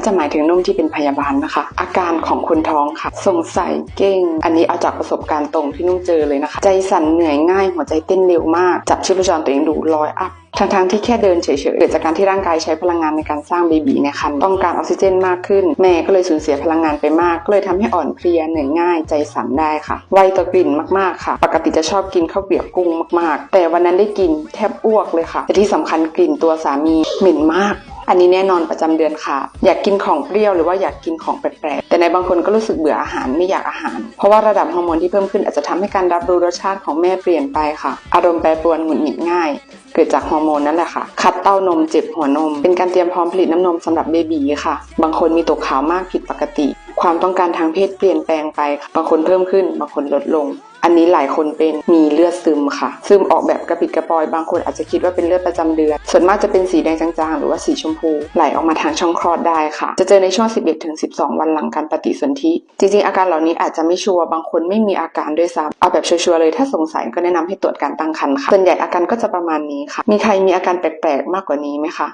น่าจะหมายถึงนุ่มที่เป็นพยาบาลนะคะ อาการของคนท้องค่ะ สงสัยเก่ง อันนี้เอาจากประสบการณ์ตรงที่นุ่มเจอเลยนะคะ ใจสั่นเหนื่อยง่าย หัวใจเต้นเร็วมาก จับชีพจรตัวเองดูร้อยอัพทั้งๆที่แค่เดินเฉยๆเกิดจากการที่ร่างกายใช้พลังงานในการสร้างเบบีในครรภ์ต้องการออกซิเจนมากขึ้น แม่ก็เลยสูญเสียพลังงานไปมาก ก็เลยทำให้อ่อนเพลียเหนื่อยง่ายใจสั่นได้ค่ะ ไวต่อกลิ่นมากๆค่ะ ปกติจะชอบกินข้าวเกรียบกุ้งมากๆ แต่วันนั้นได้กินแทบอ้วกเลยค่ะแต่ที่สำคัญกลิ่นตัวสามีเหม็นมาก อันนี้แน่นอนประจำเดือนค่ะ อยากกินของเปรี้ยวหรือว่าอยากกินของแปลกๆแต่ในบางคนก็รู้สึกเบื่ออาหารไม่อยากอาหาร เพราะว่าระดับฮอร์โมนที่เพิ่มขึ้นอาจจะทำให้การรับรู้รสชาติของแม่เปลี่ยนไปค่ะ อารมณ์แปรปรวนหงุดหงิดง่าย เกิดจากฮอร์โมนนั่นแหละค่ะ คัดเต้านมเจ็บหัวนม เป็นการเตรียมพร้อมผลิตน้ำนมสำหรับเบบีค่ะ บางคนมีตกขาวมากผิดปกติ ความต้องการทางเพศเปลี่ยนแปลงไปบางคนเพิ่มขึ้นบางคนลดลง อันนี้หลายคนเป็นมีเลือดซึมค่ะ ซึมออกแบบกระปิดกระปอย บางคนอาจจะคิดว่าเป็นเลือดประจำเดือน ส่วนมากจะเป็นสีแดงจางๆ หรือว่าสีชมพู ไหลออกมาทางช่องคลอดได้ค่ะ จะเจอในช่วง 11ถึง12 วันหลังการปฏิสนธิจริงๆ อาการเหล่านี้อาจจะไม่ชัวร์บางคนไม่มีอาการด้วยซ้ำเอาแบบชัวร์ๆเลยถ้าสงสัยก็แนะนำให้ตรวจการตั้งครรภ์ค่ะส่วนใหญ่อาการก็จะประมาณนี้ค่ะ มีใครมีอาการแปลกๆมากกว่านี้ไหมคะ